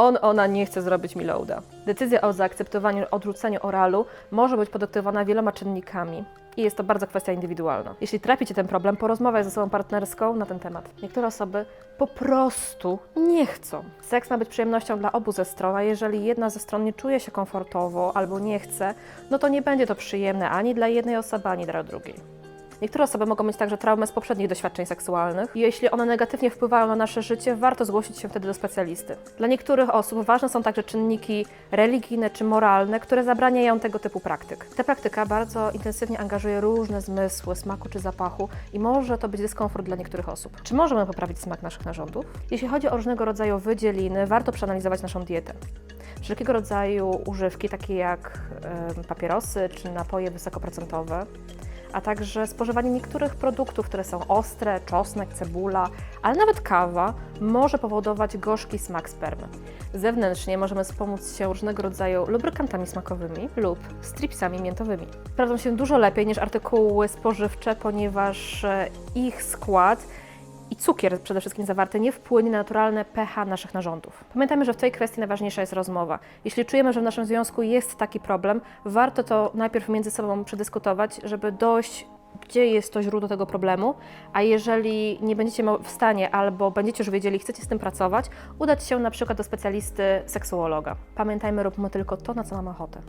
On, ona nie chce zrobić mi loada. Decyzja o zaakceptowaniu, odrzuceniu oralu może być podyktowana wieloma czynnikami. I jest to bardzo kwestia indywidualna. Jeśli trapi Cię ten problem, porozmawiaj ze sobą partnerską na ten temat. Niektóre osoby po prostu nie chcą. Seks ma być przyjemnością dla obu ze stron, a jeżeli jedna ze stron nie czuje się komfortowo albo nie chce, no to nie będzie to przyjemne ani dla jednej osoby, ani dla drugiej. Niektóre osoby mogą mieć także traumę z poprzednich doświadczeń seksualnych jeśli one negatywnie wpływają na nasze życie, warto zgłosić się wtedy do specjalisty. Dla niektórych osób ważne są także czynniki religijne czy moralne, które zabraniają tego typu praktyk. Ta praktyka bardzo intensywnie angażuje różne zmysły smaku czy zapachu i może to być dyskomfort dla niektórych osób. Czy możemy poprawić smak naszych narządów? Jeśli chodzi o różnego rodzaju wydzieliny, warto przeanalizować naszą dietę. Wszelkiego rodzaju używki, takie jak papierosy czy napoje wysokoprocentowe, a także spożywanie niektórych produktów, które są ostre, czosnek, cebula, ale nawet kawa może powodować gorzki smak spermy. Zewnętrznie możemy wspomóc się różnego rodzaju lubrykantami smakowymi lub stripsami miętowymi. Sprawdzą się dużo lepiej niż artykuły spożywcze, ponieważ e, ich skład i cukier przede wszystkim zawarty nie wpłynie na naturalne pH naszych narządów. Pamiętajmy, że w tej kwestii najważniejsza jest rozmowa. Jeśli czujemy, że w naszym związku jest taki problem, warto to najpierw między sobą przedyskutować, żeby dojść gdzie jest to źródło tego problemu, a jeżeli nie będziecie w stanie albo będziecie już wiedzieli, chcecie z tym pracować, udać się na przykład do specjalisty seksuologa. Pamiętajmy, róbmy tylko to, na co mamy ochotę.